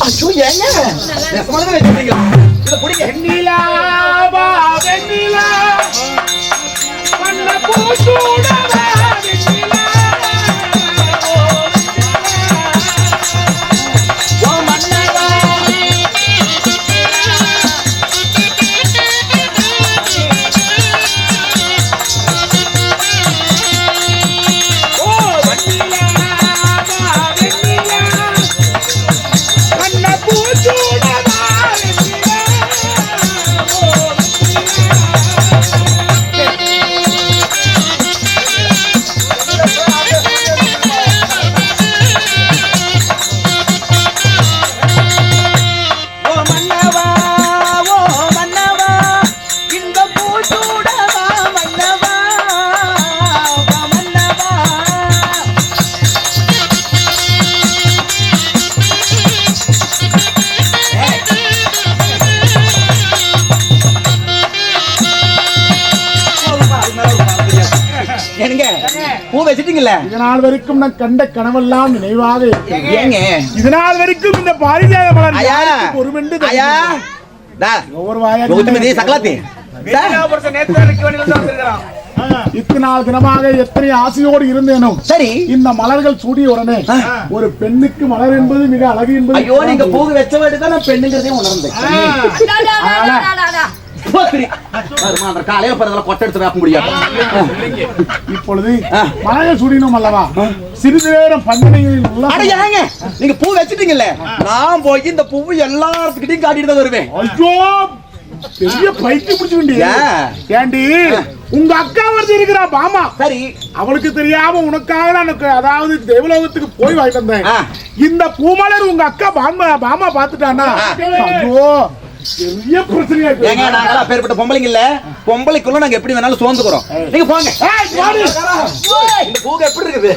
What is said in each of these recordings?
ஐயோ ஏங்க நெசமாலுமே வச்சிருக்கீங்களா இத வெண்ணிலா வா வெண்ணிலா. வச்சிட்டீங்கல்ல இது நாள் வரைக்கும் நான் கண்ட கனவெல்லாம் நினைவாக. ஏங்க. இது நாள் வரைக்கும் இந்த பாரிஜாத மலர் ஒரு மெண்டு ஐயா. டா. ஒவ்வொரு வாயா சக்கலாத்தி. இத்தனை நாள் தினமாக எத்தனை ஆசையோடு இருந்தேனோ சரி. இந்த மலர்கள் சூடிய உடனே ஒரு பெண்ணுக்கு மலர் என்பது மிக அழகு என்பது ஐயோ நீங்க பூ வச்ச வாட்டி தான் நான் பெண்ணுங்கிறதையும் உணர்ந்தேன். வருமா, அந்த காலையில பிறந்தல கொட்டை எடுத்து வைக்க முடியாது. இப்பொழுது. மலர்கள் சூடினோம் அல்லவா? சிறிது நேரம் ஏங்க நீங்க பூ வச்சிட்டீங்கல்ல? நான் போய் இந்த பூ எல்லாத்துக்கிட்டையும் காட்டிட்டு தான் வருவேன். ஐயோ பெரிய பைத்தியம் பிடிச்சு வேண்டிய? ஏண்டி உங்க அக்கா ஒருத்தி இருக்கிறா பாமா. சரி. அவளுக்கு தெரியாம உனக்காக நான் எனக்கு அதாவது தேவலோகத்துக்கு போய் வாங்கிட்டு வந்தேன். இந்த பூமலர் உங்க அக்கா பாமா பாமா பாத்துட்டானா ஐயோ. ஏங்க நாங்கெல்லாம் பேர்பட்ட பொம்பளைங்க இல்ல? பொம்பளைக்குள்ள நாங்க எப்படி வேணாலும் சோர்ந்துக்கிறோம். நீங்க போங்க. இந்த எப்படி இருக்குது?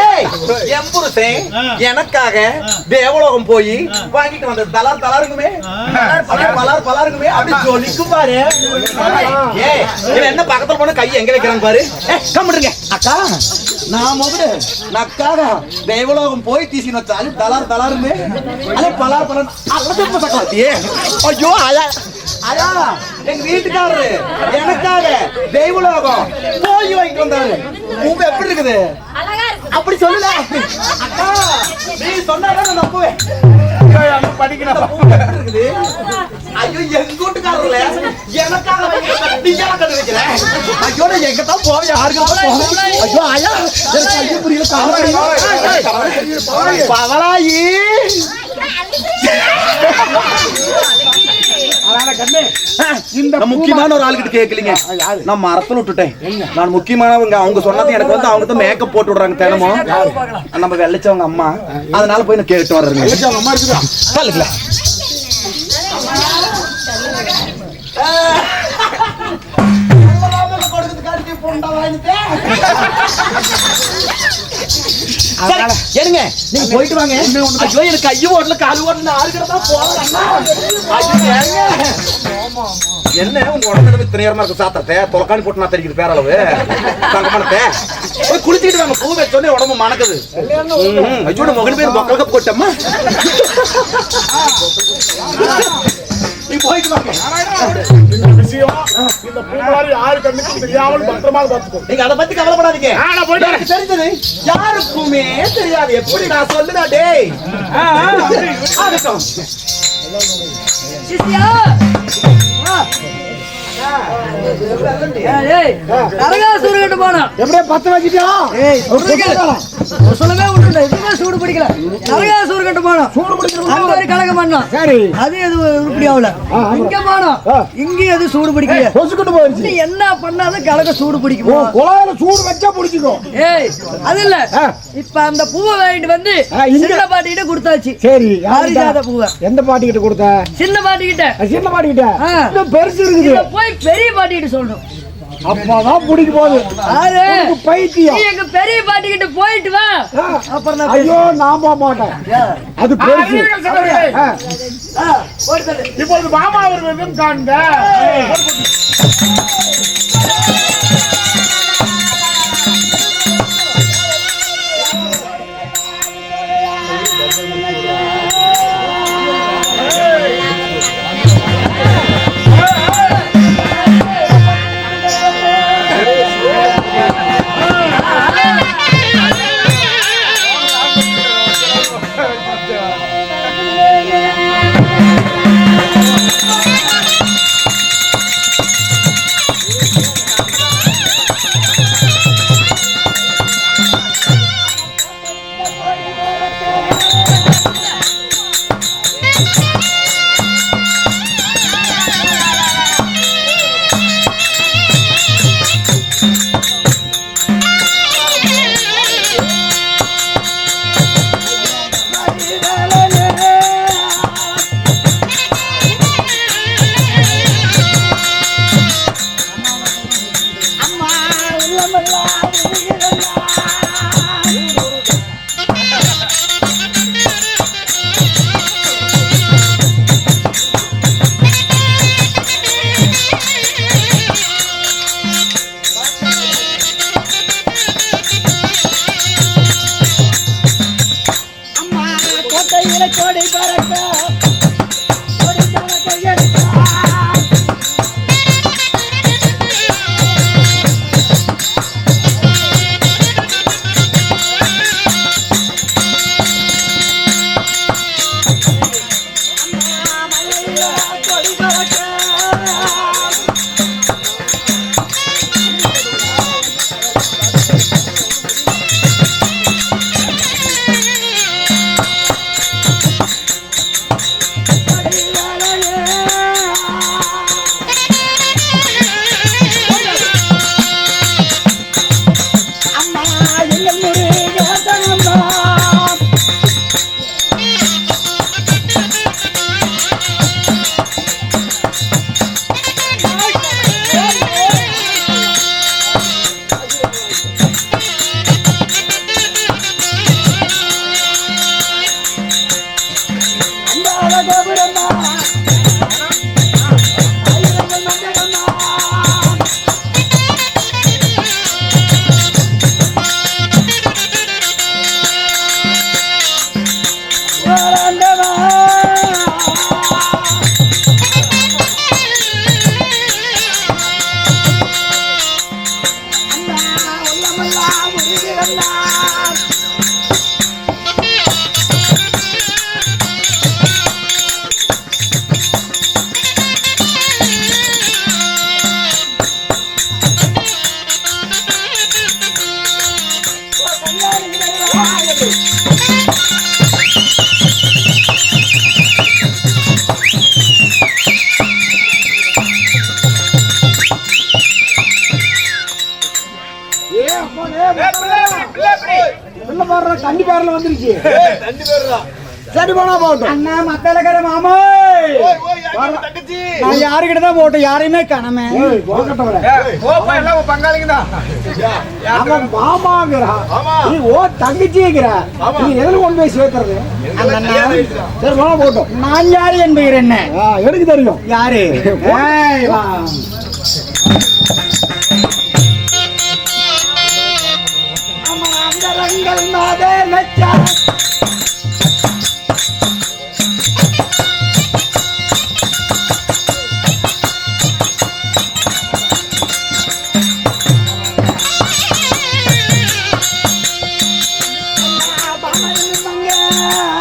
ஏய். என் புருஷன் எனக்காக தேவலோகம் போய் வாங்கிட்டு வந்தது. தலார் தலாருக்குமே. பலார் பலார் பலாருக்குமே. அப்படி ஜொலிக்கும் பாரு. ஏய் என்ன பக்கத்துல போன கை எங்க வைக்கிறாங்க பாரு? கம்முடுங்க அக்கா. நான் முதல்ல தேவலோகம் போய் தீசின்னு வச்சாலும் தலார் தலாருமே அல்ல பலார் பலார். அல்ல திரும்ப சக்கலாத்தியே ஐயோ அயா அயா எங்க வீட்டுக்காரரு எனக்காக தெய்வலோகம் போய் வாங்கிட்டு வந்தாரு. உங்க எப்படி இருக்குது. அப்படி சொல்லல. அக்கா நீ சொன்னாதான் நான் நம்புவேன். படிக்கணும் இருக்குது ஐயோ எங்க வீட்டுக்காரர்ல எனக்காக வாங்கிட்டு வந்தாரு. நீ ஏன் கண்டு வைக்கிற ஐயோ நான் எங்க தான் போவேன் யாருக்கு போவேன் ஐயோ ஆயா எனக்கு ஐயோ புரியல இந்த முக்கியமான ஒரு ஆளுகிட்ட கேட்கலீங்க நான் மரத்துல விட்டுட்டேன் நான் முக்கியமானவங்க அவங்க சொன்னது எனக்கு வந்து அவங்க தான் மேக்கப் போட்டு விடுறாங்க தினமும் நம்ம வெள்ளச்சவங்க அம்மா அதனால போய் நான் கேட்டு வர்றேங்க அவங்க அம்மா இருக்குதா சொல்லுங்களா ஏனுங்க நீங்க போயிட்டு வாங்க. ஐயோ எனக்கு கையும் ஓடல கால் கடை தான் போறேன் என்ன? உங்க உடம்பு இத்தனை நேரமா இருக்கு சாத்திரத்தை தொலைக்காணி போட்டு நான் தெரியுது பேரளவு. தங்கமானத்தை போய் குளிச்சுட்டு வாங்க பூ வச்சோடனே உடம்பு மணக்குது. ஐயோ மகன் பேர் மக்களுக்கு போட்டோமா? நீ போயிட்டு வாங்க. இந்த விஷயம் இந்த பூமலர் யாரு கண்ணுக்கும் தெரியாமல் பத்திரமா பார்த்துக்கோ நீங்க அதை பத்தி கவலைப்படாதீங்க. நான் போயிட்டு வரேன். எனக்கு தெரிஞ்சது யாருக்குமே தெரியாது. எப்படி நான் சொல்லுடா டேய்? ஆகட்டும் நரகாசூரன் போனோம் எப்படியே பத்து வச்சுட்டியா சொல்லவே விட்டுல எதுவுமே சூடு பிடிக்கல நரகாசூர் கட்டு போனோம் அங்க ஒரு கலகம் பண்ணோம் சரி அது எது உருப்படி ஆகல இங்க போனோம் இங்க எது சூடு பிடிக்கல கொசுக்கிட்டு போயிருச்சு என்ன பண்ணாலும் கலக சூடு பிடிக்குமா குழாயில சூடு வச்சா பிடிச்சிக்கோ ஏய் அது இல்ல இப்ப அந்த பூவை வாங்கிட்டு வந்து சின்ன பாட்டிகிட்ட கொடுத்தாச்சு சரி பாரிஜாத பூவை எந்த பாட்டி கிட்ட கொடுத்த. சின்ன பாட்டிகிட்ட சின்ன பாட்டி கிட்ட ஆ. இன்னும் பெருசு இருக்குது. போய் பெரிய பாட்டிகிட்ட சொல்லணும் அப்பதான் பிடிக்க போகுது. பைத்தியம். எங்க பெரிய பாட்டிகிட்ட போயிட்டு வா. அப்புறம் ஐயோ நான் போக மாட்டேன். அது பெருசு. போட்டு. இப்பொழுது மாமா அவர்களும் காண்க ஏ பாடுற தண்ணி பேர்ல வந்துருச்சு சரி போனா போகட்டும் அண்ணா மத்தலகர மாமா நான் யாருக்கிட்ட தான் போட்டேன் யாரையுமே காணமே ஏய், நீ ஓ தங்கச்சிங்கிற நீ எதுல கொண்டு போய் சேர்த்துறது சரி போனா போகட்டும் நான் யாரு என்பீர் என்ன ஆ, எனக்கு தெரியும் யாரு ஏய், மாதே நச்சா. Yeah.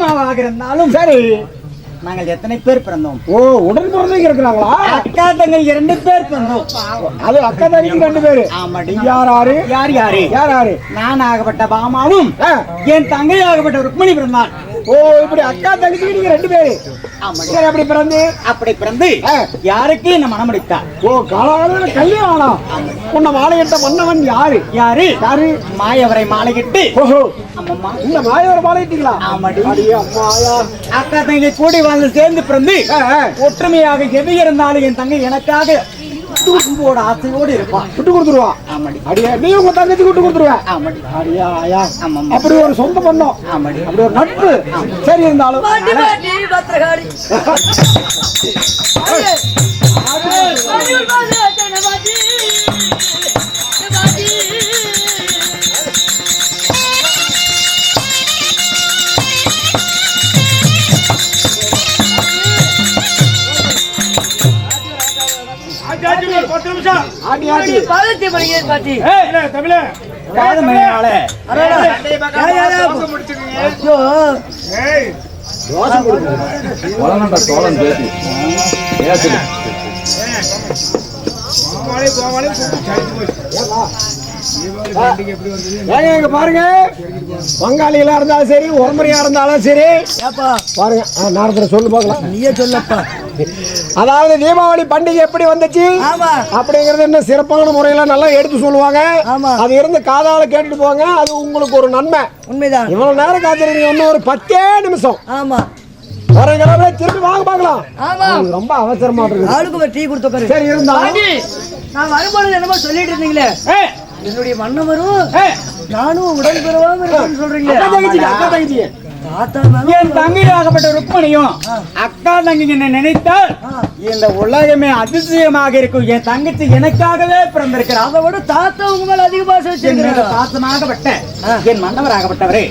மாமாவாக இருந்தாலும் சரி. நாங்கள் எத்தனை பேர் பிறந்தோம்? ஓ உடன் பிறந்தவங்க இருக்கிறாங்களா? அக்கா தங்கள் இரண்டு பேர் பிறந்தோம். அது அக்கா தனிக்கு ரெண்டு பேரு. ஆமாடி. யார் யாரு யார் யாரு? யார் யாரு நான் ஆகப்பட்ட பாமாவும். என் தங்கை ஆகப்பட்ட ருக்மணி பிறந்தாள். ஓ இப்படி அக்கா தங்கச்சிக்கு நீங்க ரெண்டு பேரு. அப்படி பிறந்து? அப்படி பிறந்து. யாருக்கு என்ன மனம் முடித்தார் ஓ காலாகால கல்யாணம் உன்னை மாலையிட்ட மன்னவன் யாரு? யாரு? யாரு? மாயவரை மாலையிட்டு. ஓஹோ. அம்மம்மா. இந்த மாயவர் மாலையிட்டீங்களா? ஆமாடி. அம்மாயா. அக்கா தங்கை கூடி வாழ்ந்து சேர்ந்து பிறந்து. ஒற்றுமையாக எது இருந்தாலும் என் தங்கை எனக்காக ஆசையோடு இருப்பான் விட்டு கொடுத்துருவா. ஆமாடி. அடியே நீ உங்க தங்கச்சி விட்டு கொடுத்துருவ. ஆமாடி. அடியா ஆயா. அப்படி ஒரு சொந்த பண்ணோம் ஆமாடி. அப்படி ஒரு நட்பு? சரி இருந்தாலும். பாட்டி பத்து நிமிஷம். தமிழ. ஐயோ. பேசி. ஏங்க பாருங்க. பங்காளிகளா இருந்தாலும் சரி உரமுறையா இருந்தாலும் சரி. பாருங்க. நாரதர் சொல்லு பார்க்கலாம். நீயே சொல்லப்பா. அதாவது தீபாவளி பண்டிகை எப்படி வந்துச்சு? அப்படிங்கறது என்ன சிறப்பான முறையில நல்லா எடுத்து சொல்லுவாங்க. அது இருந்து காதால கேட்டுட்டு போங்க. அது உங்களுக்கு ஒரு நன்மை. உண்மைதான். இவ்வளவு நேரம் காத்திருக்கீங்க இன்னும் ஒரு பத்தே நிமிஷம். ஆமா. வரங்களே திருப்பி வாங்க பார்க்கலாம். ரொம்ப அவசரமா இருக்கு. ஆளுக்கு டீ கொடுத்து சரி பாட்டி, நான் வரும்பொழுது என்னமோ சொல்லிட்டு இருந்தீங்களே. என்னுடைய மன்னவரும் நானும் உடன் பெறவாம இருக்கேன்னு சொல்றீங்களே? அக்கா தங்கச்சி. தாத்தா என் தங்கையாகப்பட்ட ருக்மணியும் அக்கா தங்கை நினைத்தால் இந்த உலகமே அதிசயமாக இருக்கும். என் தங்கச்சி எனக்காகவே பிறந்திருக்கிறார். அதை விட தாத்தா உங்க மேல அதிக பாசம் வச்சிருக்கிறேன் பாசமாகப்பட்ட என் மன்னவராகப்பட்டவரே.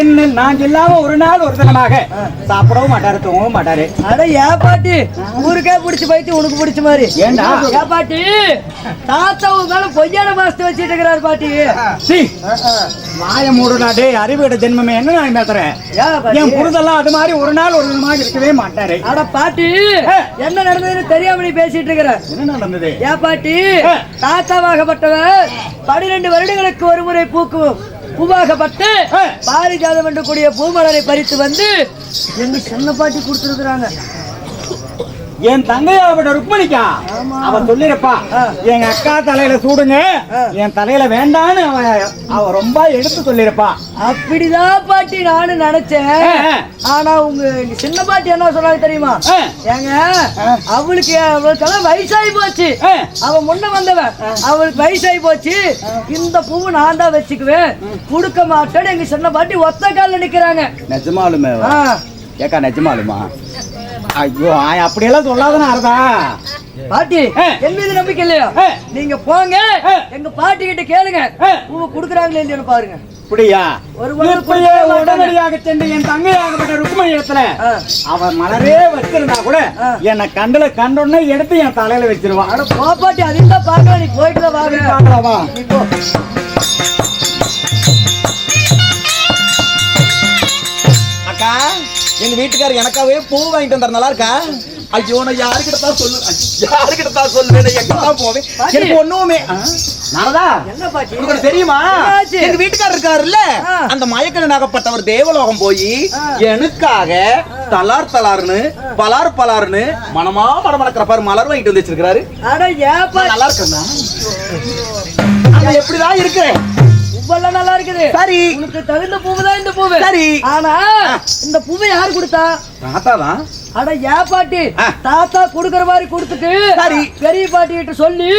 என்ன நான் இல்லாம ஒரு நாள் ஒரு தினமாக சாப்பிடவும் மாட்டாரு தூங்கவும் மாட்டாரு. அட ஏன் பாட்டி ஊருக்கே பிடிச்ச பைத்தி உனக்கு பிடிச்ச மாதிரி. ஏன்டா? ஏன் பாட்டி தாத்தா மேல பொய்யான மாசத்தை வச்சிட்டு இருக்கிறாரு பாட்டி. சீ, வாய மூடுடா டேய் அறிவுட ஜென்மமே என்ன நான் பேசுறேன்? என் புரிதெல்லாம் அது மாதிரி ஒரு நாள் ஒரு தினமாக இருக்கவே மாட்டாரு. அட பாட்டி என்ன நடந்ததுன்னு தெரியாம நீ பேசிட்டு இருக்கிற? என்ன நடந்தது? ஏன் பாட்டி தாத்தாவாகப்பட்டவர் பனிரெண்டு வருடங்களுக்கு ஒரு முறை பூக்கும். பூவாகப்பட்டு. பாரிஜாதம் என்று கூடிய பூமலரை பறித்து வந்து எங்க சின்ன பாட்டி கொடுத்துருக்குறாங்க என் தங்கையாகப்பட்ட ருக்மணிக்கா? அவ சொல்லிருப்பா. எங்க அக்கா தலையில சூடுங்க. என் தலையில வேண்டான்னு அவ அவ ரொம்ப எடுத்து சொல்லிருப்பா. அப்படிதான் பாட்டி நானும் நினைச்சேன். ஆனா உங்க சின்ன பாட்டி என்ன சொன்னாங்க தெரியுமா. ஏங்க அவளுக்கு அவளுக்கெல்லாம் வயசாகி போச்சு. அவ முன்ன வந்தவன் அவளுக்கு வயசாகி போச்சு. இந்த பூவை நான் தான் வச்சுக்குவேன். கொடுக்க மாட்டேன்னு எங்க சின்ன பாட்டி ஒத்த கால்ல நிக்கிறாங்க. நிஜமாலுமே. ஏக்கா நிஜமாலுமா? ஐயோ அப்படியெல்லாம் சொல்லாதனா அர்த்தா பாட்டி. என் மீது நம்பிக்கை இல்லையா. நீங்க போங்க. எங்க பாட்டி கிட்ட கேளுங்க. பூவை குடுக்குறாங்களே இல்லையான்னு பாருங்க அப்படியா இப்படியே. உடனடியாக சென்று என் தங்கையாகப்பட்ட ருக்மணி இடத்துல ஆ. அவ மலரே வச்சிருந்தா கூட. என்னை கண்டுல கண்டோன்னே எடுத்து என் தலையில வச்சிருவான் அட போ பாட்டி அதையும் தான் பார்க்கலாம் நீ போயிட்டு தான் வாங்க எங்க வீட்டுக்காரர் எனக்காகவே பூ வாங்கிட்டு வந்தார். நல்லா இருக்கா? ஐயோ நான் யாருக்கிட்ட தான் சொல்லு யாருக்கிட்ட தான் சொல்லுவேன்? எங்க தான் போவேன். எனக்கு ஒண்ணுமே. நாரதா உங்களுக்கு தெரியுமா? எங்க வீட்டுக்காரர் இருக்காருல்ல. அந்த மயக்கனாகப்பட்டவர் தேவலோகம் போய். எனக்காக தலார் தலார்னு பலார் பலார்னு மனமா மனமணக்கிற பாரு மலர் வாங்கிட்டு வந்து வச்சிருக்காரு நல்லா இருக்கா அங்க எப்படிதான் இருக்கிறேன்? பூவெல்லாம் நல்லா இருக்குது. சரி. உனக்கு தகுந்த பூவு தான் இந்த பூவு. சரி. ஆனா இந்த பூவை யார் கொடுத்தா? தாத்தா தான் அட ஏன் பாட்டி. தாத்தா குடுக்கற மாதிரி கொடுத்துட்டு சரி. பெரிய பாட்டி கிட்ட சொல்லி.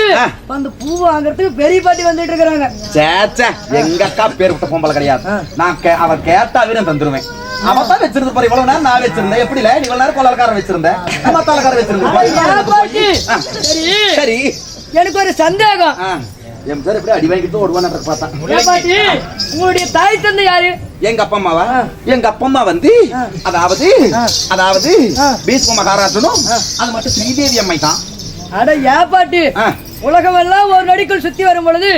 அந்த பூ வாங்குறதுக்கு பெரிய பாட்டி வந்துட்டு இருக்காங்க சேச்சே எங்க அக்கா பேர் விட்ட பொம்பளை கிடையாது. நான் கே- அவ கேட்டாவே நான் தந்துருவேன். அவ தான் வச்சிருந்து பாரு இவ்வளவு நேரம் நான் வச்சிருந்தேன். எப்படி இல்ல நீ இவ்வளவு நேரம் கொள்ளக்காரன் வச்சிருந்தேன் நம்ம தாளக்காரன் வச்சிருந்தேன். சரி. சரி. எனக்கு ஒரு சந்தேகம். என் பேர் எப்படி அடி வாங்கிட்டு ஓடுவான்னு பார்த்தா ஏன் பாட்டி உங்களுடைய தாய் தந்தை யாரு எங்க அப்பா அம்மாவா. எங்க அப்பா அம்மா வந்து. அதாவது. அதாவது. பீஷ்ம மகாராஜனும் அது மட்டும் ஸ்ரீதேவி அம்மை தான் அட ஏன் பாட்டி ஆ. உலகம் எல்லாம் ஒரு நடிக்குள் சுத்தி வரும் பொழுது.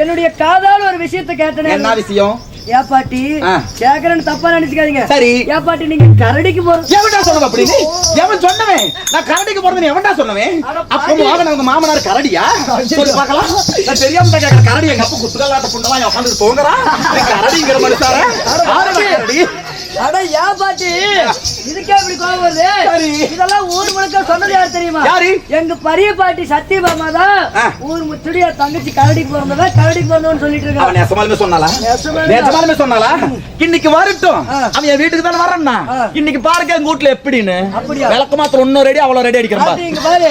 என்னுடைய காதால ஒரு விஷயத்தை கேட்டனே என்ன விஷயம் ஏன் பாட்டி? ஆ. கேக்குறேன்னு தப்பா நினைச்சுக்காதீங்க. சரி. ஏன் பாட்டி நீங்க கரடிக்கு போறோம் எவன்டா சொன்னவன் அப்படின்னு எவன் சொன்னவன்? நான் கரடிக்கு போறது எவன்டா சொன்னவன்? அப்ப. மோகன் அவங்க மாமனார் கரடியா? சொல்லி பார்க்கலாம். நான் தெரியாம தான் கேக்குறேன். கரடி எங்க அப்பா குத்துக்கல்லாட்ட புண்டலாம் உட்காந்து தூங்குறான் நீ கரடிங்கிற மனுஷார. கரடி? அட ஏன் பாட்டி இதுக்கே இப்படி கோவம் வருது சரி. இதெல்லாம் ஊர் முழுக்க சொன்னது யார் தெரியுமா யாரு? எங்க பெரிய பாட்டி சத்தியபாமா தான். ஊர் முத்துடியா தங்கச்சி கரடிக்கு பிறந்தவ கரடிக்கு பிறந்தவன்னு சொல்லிட்டு இருக்கான் நெசமாலுமே சொன்னாலா நெசமாலுமே. நெசமாலுமே சொன்னாலா இன்னைக்கு வரட்டும். அவன் என் வீட்டுக்கு தானே வரேன்னா. இன்னைக்கு பாருங்க எங்க வீட்டுல எப்படின்னு அப்படியா? விளக்கு மாத்திரம் இன்னும் ரெடி அவ்வளவு ரெடி அடிக்கிறேன் இங்க பாரு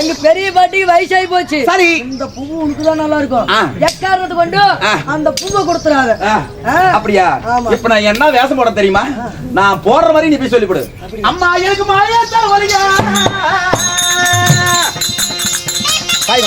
எங்க பெரிய பாட்டிக்கு வயசாகி போச்சு சரி இந்த பூ உனக்கு தான் நல்லா இருக்கும். எக்காரணத்து கொண்டு. அந்த பூவை ஆ. அப்படியா. இப்ப நான் என்ன வேஷம் போட தெரியுமா தெரியுமா? நான் போடுற மாதிரி நீ போய் சொல்லிவிடு அம்மா எனக்கு மாயா தலைவலியா பாய்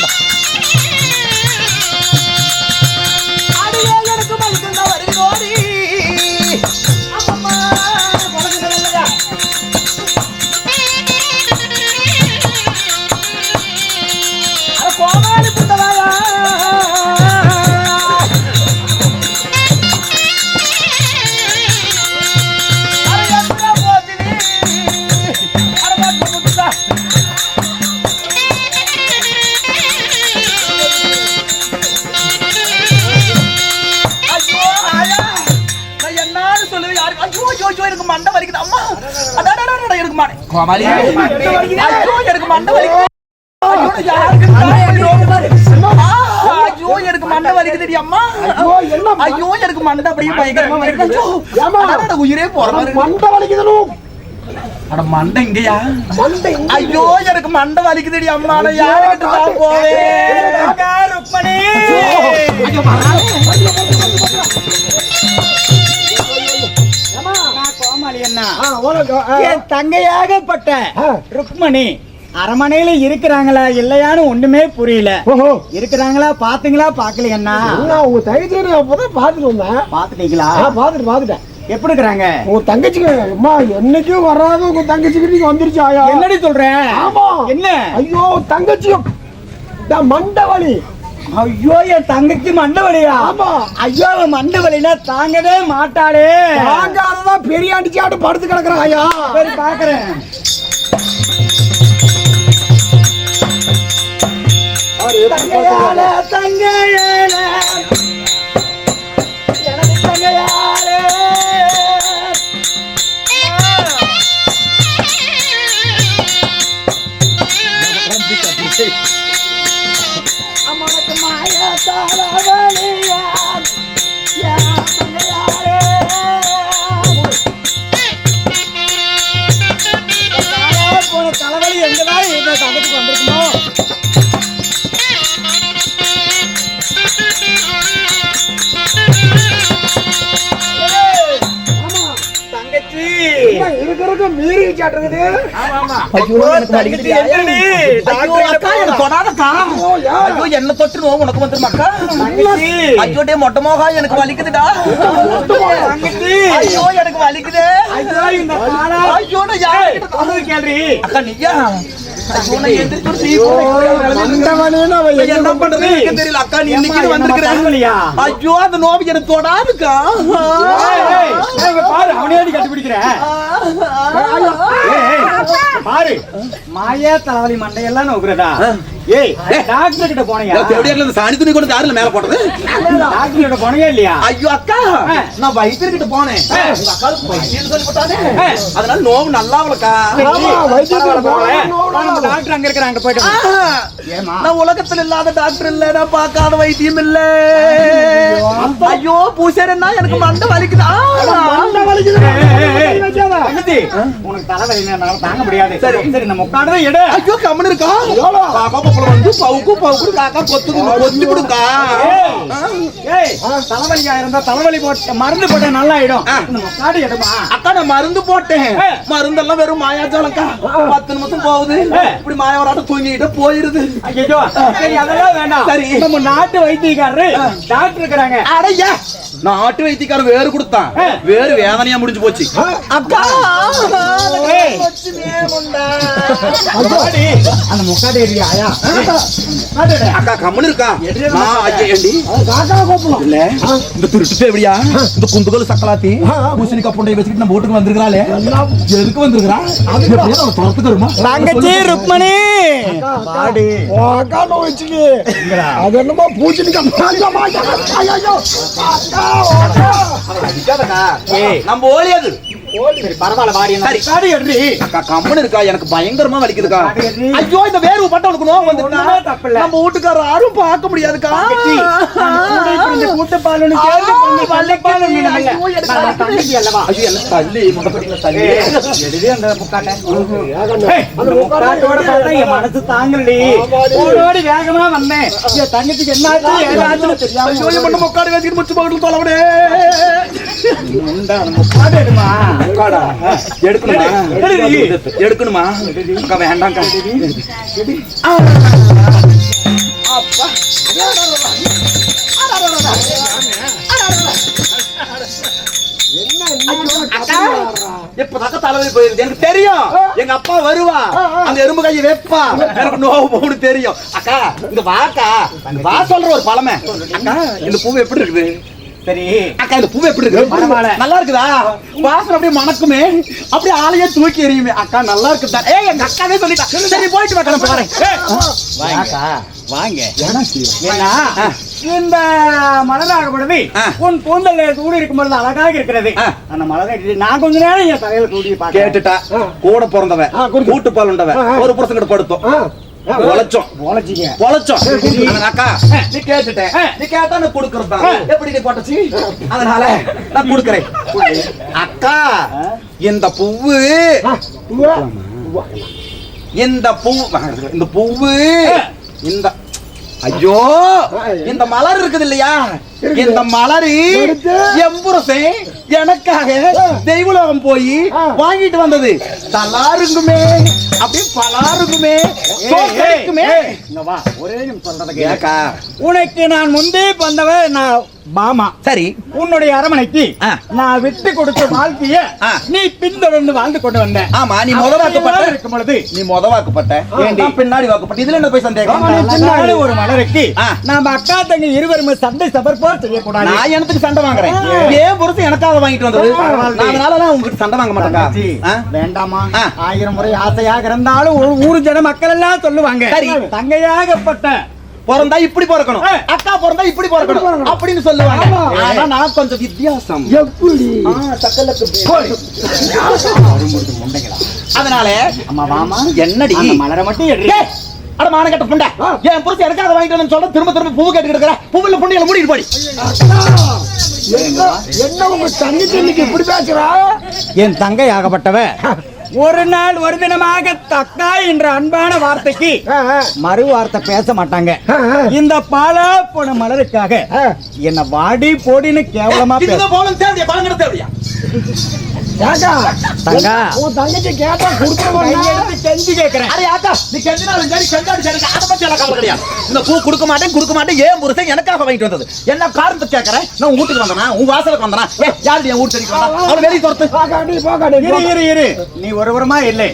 ஐயோ எனக்கு மண்டை வலிக்குது. அம்மா. அடடடடட, எனக்கு மண்டை. கோமாளி ஐயோ எனக்கு மண்டை வலிக்குது. ஐயோ, ஐயோ எனக்கு மண்டை வலிக்குதுடி அம்மா. ஐயோ எனக்கு மண்டை அப்படியே பயங்கரமா வலிக்குது. உயிரே போற மாதிரி. மண்டை வலிக்குதுனும் அட மண்டை இங்கயா? மண்டை. ஐயோ எனக்கு மண்டை வலிக்குதுடி அம்மா. நான் யாருக்கிட்ட தான் போவேன்? ருக்மணி. கோமாளி அண்ணா. என் தங்கையாகப்பட்ட. ருக்மணி அரமனையில இருக்கிறாங்களா இல்லையான்னு ஒண்ணுமே புரியல. ஓஹோ. இருக்கிறாங்களா பாத்தீங்களா பாக்கலையண்ணா உங்க நான் அப்பதான் பாத்துட்டு வந்தேன். பாத்துட்டீங்களா பாத்துட்டு பாத்துட்டேன் எப்படி இருக்கிறாங்க உங்க தங்கச்சிக்கு அம்மா என்னைக்கும் வராத உங்க தங்கச்சிக்கு நீங்க வந்துருச்சு ஆயா என்னடி சொல்ற? ஆமா. என்ன? ஐயோ தங்கச்சியும் இந்த மண்டை வலி ஐயோ என் தங்கச்சி மண்டவலியா ஆமா. ஐயோ அவன் மண்டவலினா தாங்கவே மாட்டாளே. தாங்காததான் பெரிய அடிச்சாட்டு படுத்து கிடக்குறான் ஐயா. சரி பாக்குறேன். தங்கையால தங்கையால. சாட்டுறது ஐயோ எனக்கு வலிக்குது என்னடி? ஐயோ அக்கா எனக்கு தொடாதக்கா ஐயோ என்ன தொட்டு நோவு உனக்கு வந்துருமா அக்கா? ஐயோ டே மொட்டை மோகா எனக்கு வலிக்குதுடா. ஐயோ எனக்கு வலிக்குது. ஐயோ நான் கேள்வி. அக்கா நீயா? அவன் தெரியல அக்கா நீ இன்னைக்கு ஏம்மா, வந்திருக்கிற என்னம்மா தாங்கலையா? ஐயோ அந்த நோவு எனக்கு தொடாதுக்கா பாரு அவனையோடி கண்டுபிடிக்கிற ஏய், ஏய், பாரு. மாயா தலைவலி மண்டையெல்லாம் நோக்குறதா? ஏய் டாக்டர் கிட்ட போனியா? சாணி துணி கொண்டு யாருல மேல போட்டது? டாக்டர் கிட்ட போனியா இல்லையா? ஐயோ அக்கா நான் வைத்தியர்கிட்ட போனேன். உங்க அக்காவுக்கு வைத்தியர்னு சொல்லி போட்டானே. அதனால நோவு நல்லா அவளுக்கா. போகலாம், போகலாம். நம்ம டாக்டர் அங்க இருக்கிற அங்க போயிட்டு? நான் உலகத்துல இல்லாத டாக்டர் இல்ல நான் பார்க்காத வைத்தியம் இல்ல. ஐயோ பூசேரன்னா எனக்கு மண்டை வலிக்குதா. மண்டை வலிக்குது? உனக்கு தலைவலி தாங்க முடியாது. சரி. சரி நம்ம உட்காந்து எடு. ஐயோ கம்மன் இருக்கா? பப்பளம் வந்து பவுக்கு பவுக்கு காக்கா கொத்துக்கு கொத்தி கொடுக்கா. ஏய் தலைவலியா இருந்தா தலைவலி போட்டு மருந்து போட்டா நல்லா ஆயிடும் நம்ம உட்காந்து எடுமா. அக்கா நான் மருந்து போட்டேன். மருந்தெல்லாம் வெறும் மாயாஜாலக்கா பத்து நிமிஷம் போகுது. இப்படி மாயவராட்டம் தூங்கிட்டு போயிருது. அதெல்லாம் வேண்டாம் சரி. நம்ம நாட்டு வைத்தியக்காரரு டாக்டர் இருக்கிறாங்க. அடையா நாட்டு வைத்தியக்காரன் வேறு கொடுத்தான். வேறு வேதனையா முடிஞ்சு போச்சு. அக்கா. அந்த முக்காடி ஏரியா அக்கா கம்மன் இருக்கா இல்ல இந்த திருட்டு எப்படியா இந்த குந்துகல் சக்கலாத்தி பூசணி கப்புண்டை வச்சுக்கிட்டு நம்ம வீட்டுக்கு வந்திருக்கிறாளே எதுக்கு வந்திருக்கிறா தங்கச்சி ருக்மணி அது என்னமோ. நம்ம ஓலி எனக்கு பயங்கரமா வலிக்குதுக்கா. ஐயோ இந்த வேர்வு பட்ட உனக்கு நோவு தப்பில்ல. நம்ம வீட்டுக்காரர் யாரும் பார்க்க முடியாதுக்கா. என்ன மனசு தாங்கலடி. ஓடோடி வேகமா வந்தேன். என் தங்கச்சிக்கு என்னாச்சு, ஏதாச்சுன்னு தெரியாம ஐயோ இவன் மட்டும் முக்காடு வச்சுக்கிட்டு முச்சு பக்கத்துல தொலைவிடே. முக்காட்டை எடுமா. முக்காடா எடுக்கணுமா? எடுடி. எடுக்கணுமா? அக்கா வேண்டாம்க்கா. அப்பா தலைவலி போயிருது? எனக்கு தெரியும். எங்க அப்பா வருவா. அந்த எறும்பு கையை வைப்பா. எனக்கு நோவு தெரியும். அக்கா இங்க வாக்கா. வா சொல்ற ஒரு பழமை. அக்கா இந்த பூ எப்படி இருக்குது? சரி. அக்கா இந்த பூ எப்படி இருக்கு. நல்லா இருக்குதா? வாசனை அப்படியே மணக்குமே. அப்படியே ஆளையே தூக்கி எறியுமே. அக்கா நல்லா இருக்குதா? ஏய் எங்க அக்காவே சொல்லிட்டா. சரி போயிட்டு கிளம்பு வரேன். வாங்கக்கா, வாங்க. இந்த மலராகப்படுது. உன் கூந்தல் தூடி இருக்கும் பொழுது அழகாக இருக்கிறது. அந்த மலரை நான் கொஞ்ச நேரம் என் தலையில பார்க்க கேட்டுட்டா கூட பிறந்தவன். கூட்டு பால் உண்டவன். ஒரு புருஷன் கிட்ட படுத்தோம். உழைச்சோம். அதனால அக்கா நீ கேட்டுட்டேன் நீ கேட்டா நான் கொடுக்கறது? தான் எப்படி நீ போட்டுச்சு? அதனால நான் கொடுக்கறேன். அக்கா இந்த பூவு. இந்த பூ இந்த பூவு இந்த ஐயோ இந்த மலர் இருக்குது இல்லையா. இந்த மலரு. எம்புரசன் எனக்காக தெய்வலோகம் போய். வாங்கிட்டு வந்தது. தலாருங்குமே அப்படியே வா ஒரே நிமிஷம் உனக்கு நான் முந்தே வந்தவ நான் மாமா. சரி. உன்னுடைய அரமனைக்கு. நான் விட்டு கொடுத்த வாழ்க்கைய. நீ பின்தொடர்ந்து வாழ்ந்து கொண்டு வந்த. ஆமா நீ முத வாக்குப்பட்ட. அப்படியெல்லாம் இருக்கும் பொழுது நீ முத வாக்குப்பட்ட. ஏண்டி? நான் பின்னாடி வாக்குப்பட்ட. இதுல என்ன போய் சந்தேகம்? ஒரு மலருக்கு. நாம அக்கா தங்கி இருவரும் சண்டை சபர்போர் செய்யக்கூடாது நான் எனக்கு சண்டை வாங்குறேன். ஏன் பொறுத்து எனக்காக வாங்கிட்டு வந்தது. பரவாயில்லை. நான் அதனால நான் உங்ககிட்ட சண்டை வாங்க மாட்டேங்க தங்கச்சி, ஆ? வேண்டாமா ஆ. ஆயிரம் முறை ஆசையாக இருந்தாலும் ஒரு ஊரு ஜன மக்கள் எல்லாம் சொல்லுவாங்க. தங்கையாகப்பட்ட பிறந்தா இப்படி பிறக்கணும். அக்கா பிறந்தா இப்படி பிறக்கணும். அப்படின்னு சொல்லுவாங்க. ஆமா. ஆனா நான் கொஞ்சம் வித்தியாசம். எப்படி. அதனால அம்மா வாமா. என்னடி? மலரை மட்டும் அட மானங்கட்ட புண்டை. என் புருஷன் எனக்காக வாங்கிட்டு வந்து சொல்ல திரும்ப திரும்ப பூ கேட்டு கிடக்குற பூவுல புண்டையில மூடிட்டு போடி. என்ன? உங்க தங்கச்சி இன்னைக்கு இப்படி பேசுறா? என் தங்கை ஆகப்பட்டவ. ஒரு நாள் ஒரு தினமாக தக்கா என்ற அன்பான வார்த்தைக்கு மறு வார்த்தை பேச மாட்டாங்க. இந்த பாலா போன மலருக்காக. என்ன வாடி போடின்னு கேவலமா பேச. போலும் தேவையா? பழங்கிட தேவையா? தங்கா. உன் தங்கச்சி கேட்டா கையெடுத்து கெஞ்சி கேக்குறேன் அரே ஆத்தா நீ கெஞ்சினாலும் சரி கெஞ்சாலும் சரி அதை பத்தி எல்லாம் கவலை கிடையாது இந்த பூ கொடுக்க மாட்டேன் கொடுக்க மாட்டேன் ஏன் புருஷன் எனக்காக வாங்கிட்டு வந்தது என்ன கேட்கறேன் நான் உன் வீட்டுக்கு வந்தனா உன் வாசலுக்கு வந்தனா ஏ யாரு என் வீட்டு தெரிவிக்க வந்தா அவளை வெளியே துரத்து போகாடி போகாடி இரு இரு இரு நீ ஒருவரமா இல்லை.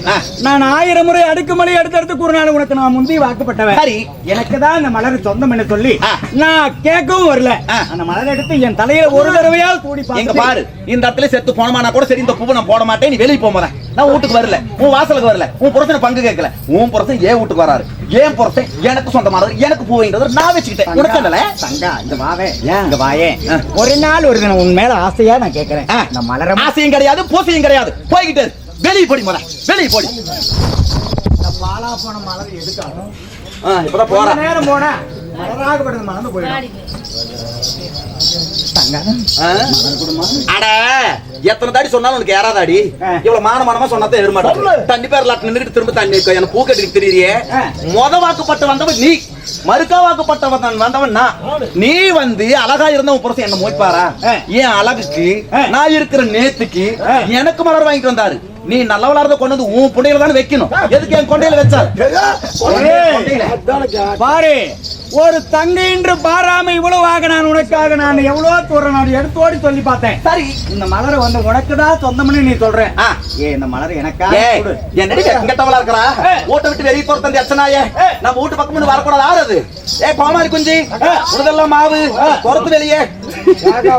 நான் ஆயிரம் முறை அடுக்குமலை அடுத்தடுத்து கூறினாலும் உனக்கு நான் முந்தி வாக்குப்பட்டவன் சரி. எனக்கு தான் இந்த மலர் சொந்தம் என்று சொல்லி. நான் கேட்கவும் வரல. அந்த மலர் எடுத்து என் தலையில ஒரு தடவையால் தூடி எங்க பார்த்துட்டு- பாரு இந்த இடத்துல செத்து போனமானா கூட சரி இந்த பூவை நான் போட மாட்டேன் நீ வெளியே போக நான் வீட்டுக்கு வரல. உன் வாசலுக்கு வரல. உன் புருஷனை பங்கு கேட்கல. உன் புருஷன் ஏன் வீட்டுக்கு வராரு? ஏன் புருஷன் எனக்கு சொந்தமானது எனக்கு பூ வைங்கிறது நான் வச்சுக்கிட்டேன். உனக்கு என்னல? தங்கா இந்த வாவே ஏன்? இங்க வாயே. ஒரு நாள் ஒரு தினம் உன் மேல ஆசையா நான் கேக்குறேன். ஆ. இந்த மலர ஆசையும் கிடையாது பூசையும் கிடையாது. போய்கிட்டு. வெளியே போடி முத. வெளியே போடி. பாலா போன மலர் எதுக்காகும்? இப்பதான் போற. போறேன் நேரம் போனா மலராகப்பட்டது மறந்து போயிடும். அட எத்தனை தாடி சொன்னாலும் உனக்கு ஆ. இவ்வளவு மான மானமா சொன்னதே எருமாட்டேன் தண்ணி பேர் லாட்டு நின்னுட்டு திரும்ப தண்ணி இருக்கு. எனக்கு பூ கட்டிட்டு தெரியறியே. மொத வாக்குப்பட்டு வந்தவன் நீ மறுக்கா வாக்குப்பட்ட வந்தவன் நான் நீ வந்து அழகா இருந்த உன் புருஷன் என்ன மோய்ப்பாரா. ஏன் அழகுக்கு. நான் இருக்கிற நேத்துக்கு. எனக்கு மலர் வாங்கிட்டு வந்தாரு நீ நல்லவளா இருந்த கொண்டு வந்து உன் புண்டையில தானே வைக்கணும். எதுக்கு என் கொண்டையில வச்சார். பாரு ஒரு தங்கை என்று பாராம இவ்வளவாக நான் உனக்காக நான் எவ்வளவு தூரம் நான் எடுத்தோடி சொல்லி பார்த்தேன். சரி. இந்த மலரை வந்து உனக்கு தான் சொந்தம்னு நீ சொல்ற? ஆ. ஏ இந்த மலர் எனக்கா? ஏய், என்னடி வெங்கட்டவளா இருக்கிறா? வீட்டை விட்டு வெளிய போறது எத்தனாயே? நம்ம வீட்டு பக்கம் வரக்கூடாது ஆறு அது? ஏய், கோமாரி குஞ்சு, உனதெல்லாம் மாவு, துரத்து வெளியே. ஏக்கா,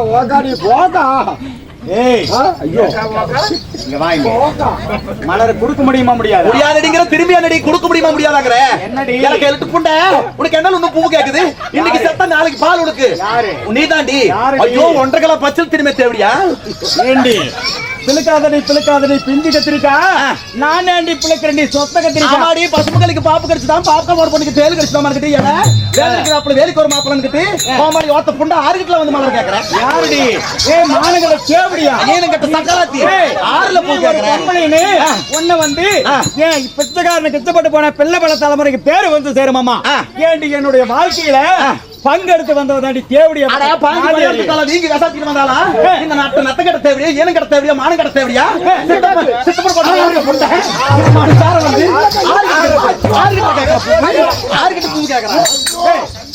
மலர் கொடுக்க முடியுமா முடியாது முடியாதடிங்கிற திரும்பி என்னடி கொடுக்க முடியுமா முடியாதாங்கிற? என்னடி? எனக்கு எழுத்து புண்டை, உனக்கு என்ன இன்னும் பூ கேக்குது? இன்னைக்கு செத்தா நாளைக்கு பால் உனக்கு. யாரு? நீதாண்டி. யாருடி? ஐயோ, ஒன்றரை கிலோ பச்சை திரும்பி தேவையா? பிளுக்காதடி பிளுக்காதடி பிஞ்சு கத்திரிக்கா. நான் ஏண்டி பிளுக்கிறேன் நீ சொத்த கத்திரிக்கா. ஆமாடி, பசும்புகளுக்கு பாப்பு கடிச்சுதான், பாப்கார்ன் ஒரு பொண்ணுக்கு தேள் கடிச்சுதான் மறந்துட்டு, ஏன்னா, வேலை இருக்கிறாப்புல வேலைக்கு ஒரு மாப்பிள்ளைன்னுக்கிட்டு, கோமாளி ஓட்ட புண்டை ஆறு கிலோ வந்து மலர் கேக்குற. யாருடி? ஏ மானங்களை கேவடியா ஏன் கட்ட சக்கராத்தி. ஏய், உன்னை வந்து. ஏன் பிச்சைக்காரனுக்கு இஷ்டப்பட்டு போன பிள்ளை பல தலைமுறைக்கு பேரு வந்து சேருமாமா. ஏண்டி என்னுடைய வாழ்க்கையில பங்கெடுத்து வந்தவதாண்டி தேவடியா வீங்கி விசாரிச்சுட்டு வந்தாளா? இந்த நாட்டு நத்த கட்ட தேவையா, ஏனம் கட்ட தேவையா, மானம் கட்ட தேவையா? சித்தப்ப- சித்தப்பர் கொண்டு யாருங்க புண்டை? மனுஷார வந்து ஆறு கிட்ட ஆறு கிட்ட கேக்குறா. ஆறு கிட்ட பூ கேக்குறா.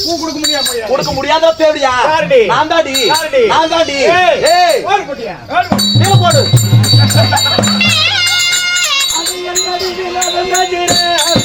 பூ கொடுக்க முடியாத தேவையா? நான். யாருடி? நான். ஏய். ஏய், I'm not